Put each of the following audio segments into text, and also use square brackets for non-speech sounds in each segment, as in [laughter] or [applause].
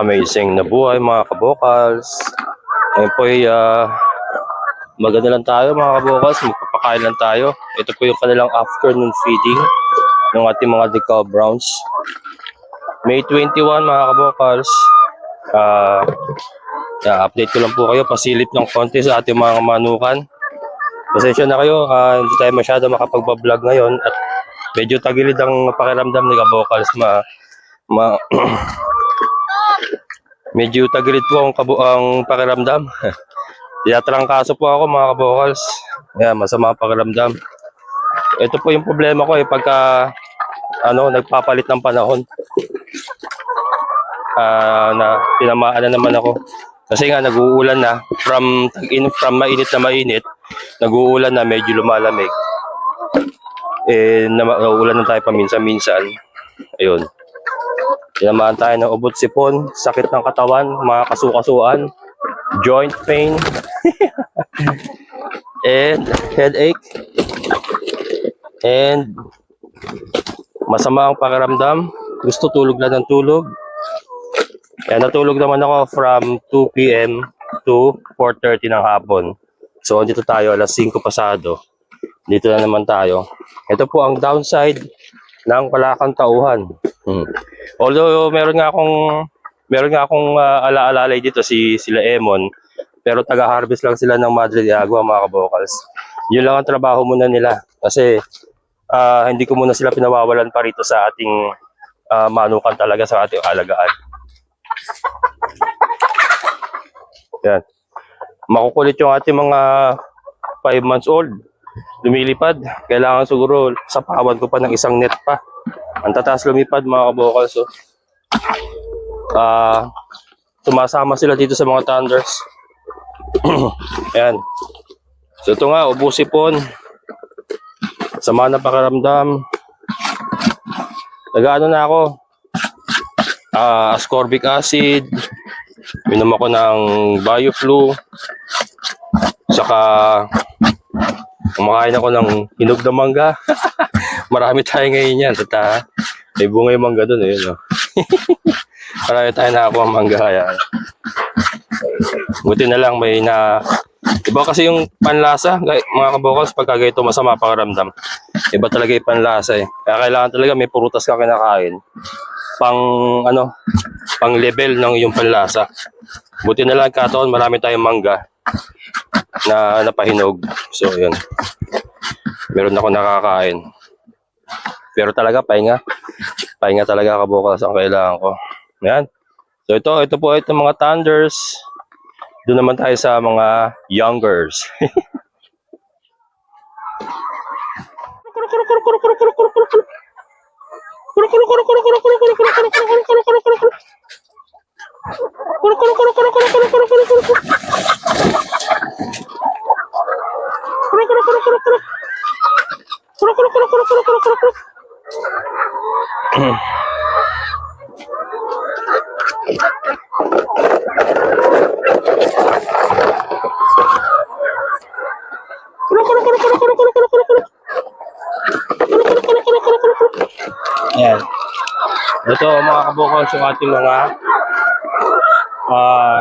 amazing na buhay mga kabokals. Ngayon po ay ah, maganda lang tayo mga kabokals, magpapakain lang tayo. Ito po yung kanilang afternoon feeding ng ating mga decal browns. May 21 mga kabokals. Ah, yeah, update ko lang po kayo, pasilip ng konti sa ating mga manukan. Pasensya na kayo, ah, hindi tayo masyado makapagbablog ngayon at medyo tagilid ang pakiramdam ni Kabokals. Ma, ma, [clears throat] medyo tagilid po ang, kabo, ang pakiramdam. [laughs] Tiyatrangkaso po ako mga Kabokals. Ayan, masama ang pakiramdam. Ito po yung problema ko eh, pagka ano, nagpapalit ng panahon. Ah, na tinamaan na naman ako. Kasi nga nag-uulan na from in from mainit na mainit, nag-uulan na medyo lumalamig. Eh na nauulan na tayo paminsan-minsan. Ayun. Tinamaan tayo ng ubot sipon, sakit ng katawan, mga kasukasuan, joint pain, [laughs] and headache, and masama ang pakiramdam. Gusto tulog lang ng tulog. Kaya natulog naman ako from 2 p.m. to 4.30 ng hapon. So, dito tayo, alas 5 pasado. Dito na naman tayo. Ito po ang downside ng palakang tauhan. Hmm. Although, meron nga akong meron nga akong uh, ala-alalay dito si sila Emon. Pero taga-harvest lang sila ng Madre de Agua, mga kabokals. Yun lang ang trabaho muna nila. Kasi ah, hindi ko muna sila pinawawalan pa rito sa ating ah, manukan talaga sa ating alagaan. Yan. Makukulit yung ating mga 5 months old. Lumilipad. Kailangan siguro sa pawan ko pa ng isang net pa. Ang tataas lumipad mga kabokal. So, ah tumasama sila dito sa mga thunders. [clears throat] Yan. So ito nga, ubusipon. Sama na pakiramdam. Nag-ano na ako. Ah, ascorbic acid. Minom ako ng bioflu. Saka kumakain ako ng hinog na mangga. [laughs] Marami tayo ngayon yan. Tata, may bunga yung mangga doon. Eh, no? [laughs] Marami tayo nakakuha ang mangga. Kaya. Buti na lang may na... Iba kasi yung panlasa, mga kabokals, pagka ganito masama pakiramdam. Iba talaga yung panlasa eh. Kaya kailangan talaga may prutas ka kinakain. Pang ano, pang level ng iyong panlasa. Buti na lang kataon, marami tayong mangga na napahinog. So, yun. Meron ako nakakain. Pero talaga, pahinga. Pahinga talaga kabukas ang kailangan ko. Yan. So, ito, ito po, ito mga thunders. Doon naman tayo sa mga youngers. [laughs] Yan. Ito mga kabukals yung ating mga ah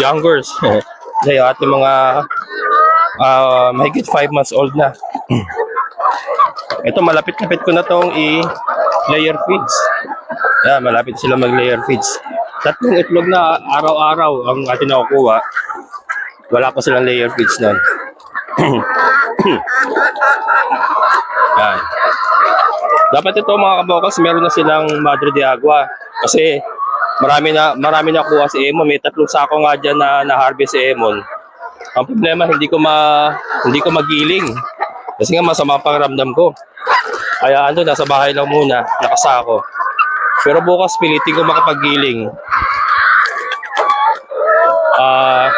youngers. [laughs] Yung ating mga ah mahigit 5 months old na. Ito malapit-lapit ko na tong i-layer feeds. Yan, malapit sila mag-layer feeds. Tatlong itlog na araw-araw ang ating nakukuha. Wala pa silang layer feeds nun. [coughs] Yan. Dapat ito mga kabokas, meron na silang Madre de Agua. Kasi marami na marami na kuha si Emon. May tatlong sako nga dyan na na-harvest si Emon. Ang problema, hindi ko ma hindi ko magiling. Kasi nga masama pang ramdam ko. Kaya ano, nasa bahay lang muna, nakasako. Pero bukas pilitin ko makapaggiling. Ah,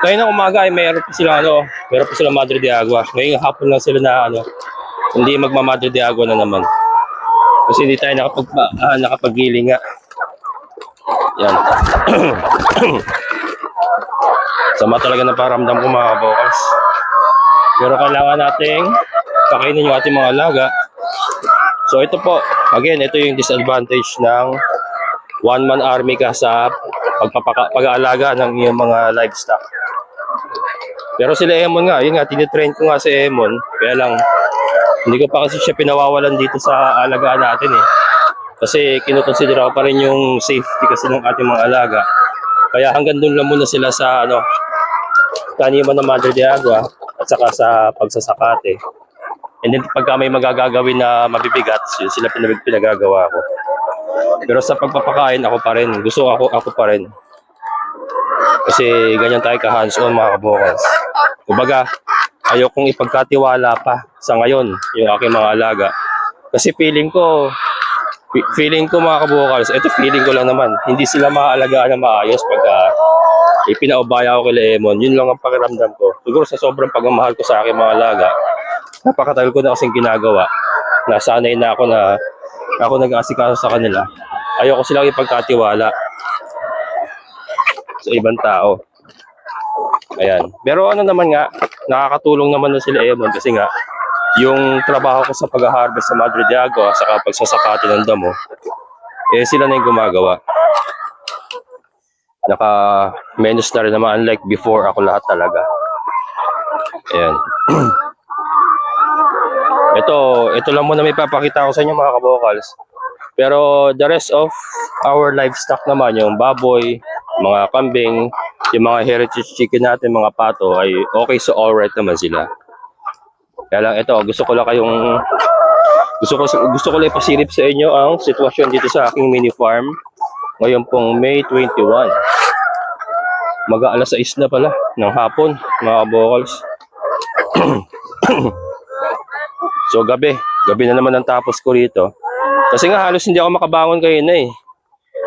ngayon ng umaga ay mayroon pa sila ano, mayroon pa sila Madre de Agua. Ngayong hapon lang sila na ano, hindi magmamadre de agua na naman. Kasi hindi tayo nakapag, ah, nakapaggiling nga. Yan. [clears throat] Sama talaga ng paramdam ko mga kabokals. Pero kailangan nating pakainin yung ating mga alaga. So ito po, again, ito yung disadvantage ng one-man army ka sa pag-aalaga ng iyong mga livestock. Pero sila Emon nga, yun nga, tinitrain ko nga si Emon. Kaya lang, hindi ko pa kasi siya pinawawalan dito sa alagaan natin eh. Kasi kinukonsidera ko pa rin yung safety kasi ng ating mga alaga. Kaya hanggang doon lang muna sila sa ano, taniman ng Madre de Agua at saka sa pagsasakate. And then pagka may magagagawin na mabibigat, yun sila pinag pinagagawa ko. Pero sa pagpapakain, ako pa rin. Gusto ako, ako pa rin. Kasi ganyan tayo ka hands-on mga kabukas. Kumbaga, ayokong ipagkatiwala pa sa ngayon yung aking mga alaga. Kasi feeling ko, fe- feeling ko mga kabukals, ito feeling ko lang naman, hindi sila maaalagaan na maayos pagka ipinaubaya ko kay Lemon. Yun lang ang pakiramdam ko. Siguro sa sobrang pagmamahal ko sa aking mga alaga, napakatagal ko na kasing ginagawa. Nasanay na ako na ako nag-aasikaso sa kanila. Ayoko silang ipagkatiwala sa ibang tao. Ayan. Pero ano naman nga, nakakatulong naman na sila Emon kasi nga, yung trabaho ko sa pag-harvest sa Madre de Agua sa pagsasakati ng damo, eh sila na yung gumagawa. Naka-menus na rin naman unlike before ako lahat talaga. Ayan. [clears throat] ito, ito lang muna may papakita ko sa inyo mga kabokals. Pero the rest of our livestock naman, yung baboy, mga kambing, yung mga heritage chicken natin, mga pato, ay okay so alright naman sila. Kaya lang ito, gusto ko lang kayong gusto ko gusto ko lang ipasilip sa inyo ang sitwasyon dito sa aking mini farm ngayon pong May 21. Mag-aalas 6 na pala ng hapon, mga vocals. [clears throat] so gabi, gabi na naman ang tapos ko rito. Kasi nga halos hindi ako makabangon kayo na eh.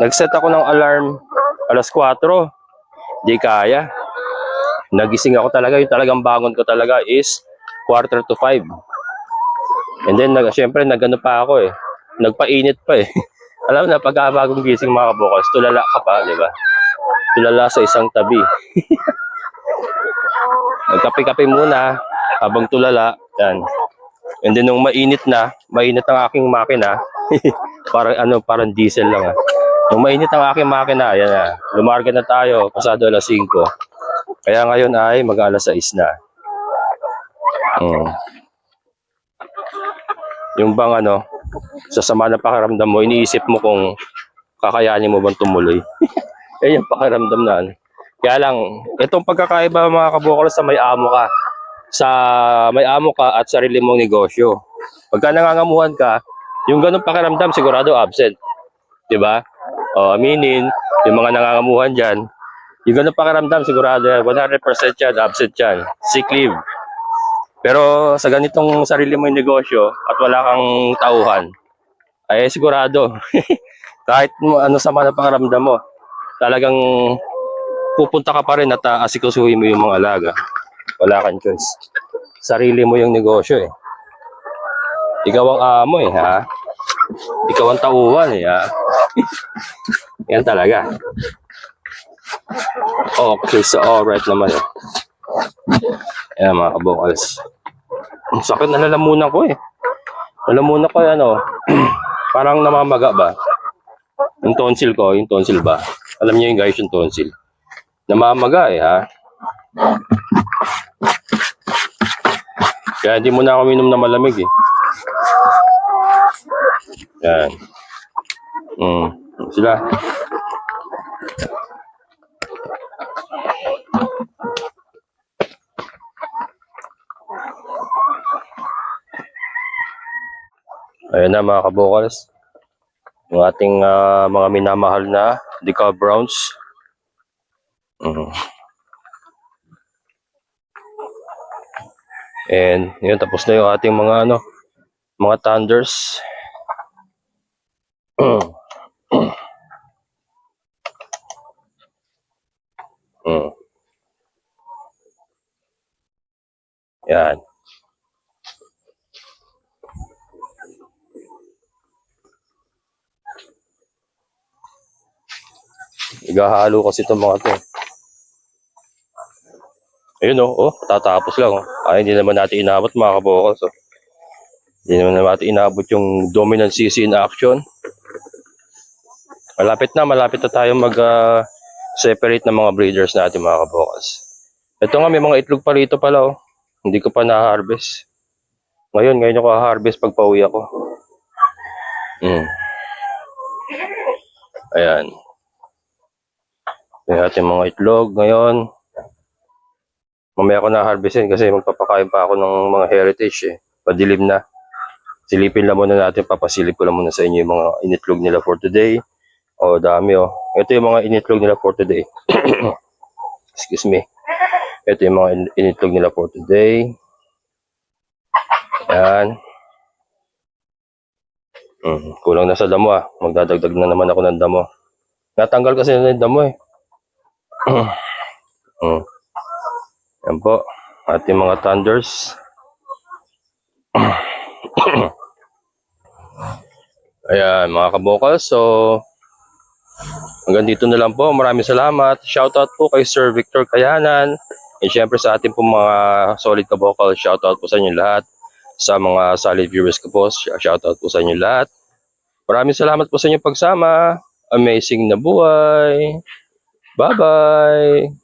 Nag-set ako ng alarm alas 4. Di kaya. Nagising ako talaga. Yung talagang bangon ko talaga is quarter to 5. And then, nag, syempre, nagano pa ako eh. Nagpainit pa eh. [laughs] Alam na, pag bagong gising mga kabukas, tulala ka pa, di ba? Tulala sa isang tabi. [laughs] Nagkape-kape muna habang tulala. Yan. And then, nung mainit na, mainit ang aking makina, [laughs] parang ano, parang diesel lang ah. Nung mainit ang aking makina, yan na. Lumarga na tayo, pasado alas 5. Kaya ngayon ay mag-alas 6 na. Hmm. Yung bang ano, sa sama na pakiramdam mo, iniisip mo kung kakayanin mo bang tumuloy. [laughs] eh yung pakiramdam na ano. Kaya lang, itong pagkakaiba mga kabukol sa may amo ka, sa may amo ka at sarili mong negosyo. Pagka nangangamuhan ka, yung ganong pakiramdam sigurado absent. 'Di ba? O aminin, yung mga nangangamuhan diyan, yung ganong pakiramdam sigurado yan, 100% yan, absent yan. Sick leave. Pero sa ganitong sarili mo yung negosyo at wala kang tauhan, ay sigurado, [laughs] kahit ano sama na pakiramdam mo, talagang pupunta ka pa rin at uh, asikasuhin mo yung mga alaga. Wala kang choice. Sarili mo yung negosyo eh. Ikaw ang amo eh, ha? Ikaw ang tauhan eh, ha? [laughs] Yan talaga. Okay, so alright naman eh. Ayan mga kabukals. Ang sakit na ko eh. Lalamunan ko eh, ano, [clears throat] parang namamaga ba? Yung tonsil ko, yung tonsil ba? Alam niyo yung guys, yung tonsil. Namamaga eh, ha? Kaya hindi mo na ako minom na malamig eh. Yan. Mm. Sila. Ayan na mga kabukals. Yung ating ah, mga minamahal na decal browns. Mhm. And yun, tapos na yung ating mga ano, mga thunders. [clears throat] Mm. Yan. Igahalo kasi itong mga to. Ayun oh, oh, tatapos lang oh. Ay, hindi naman natin inabot mga kabokals oh. Hindi naman natin inabot yung dominant CC in action. Malapit na, malapit na tayo mag ah, separate ng mga breeders natin mga kabokas. Ito nga, may mga itlog pa rito pala oh. Hindi ko pa na-harvest. Ngayon, ngayon ako ha-harvest pag pauwi ako. Mm. Ayan. Yung ating mga itlog ngayon. Mamaya ko na-harvestin kasi magpapakain pa ako ng mga heritage eh. Padilim na. Silipin lang muna natin, papasilip ko lang muna sa inyo yung mga initlog nila for today. Oh, dami oh. Ito yung mga initlog nila for today. [coughs] Excuse me. Ito yung mga in- initlog nila for today. Yan. Mm, kulang na sa damo ah. Magdadagdag na naman ako ng damo. Natanggal kasi na yung damo eh. Mm. Yan po. Ating mga thunders. [clears throat] Ayan, mga kabokal. So, hanggang dito na lang po. Maraming salamat. Shoutout po kay Sir Victor Kayanan. And syempre sa ating po mga solid kabokal, shoutout po sa inyo lahat. Sa mga solid viewers ko po, sh- shoutout po sa inyo lahat. Maraming salamat po sa inyong pagsama. Amazing na buhay. Bye-bye.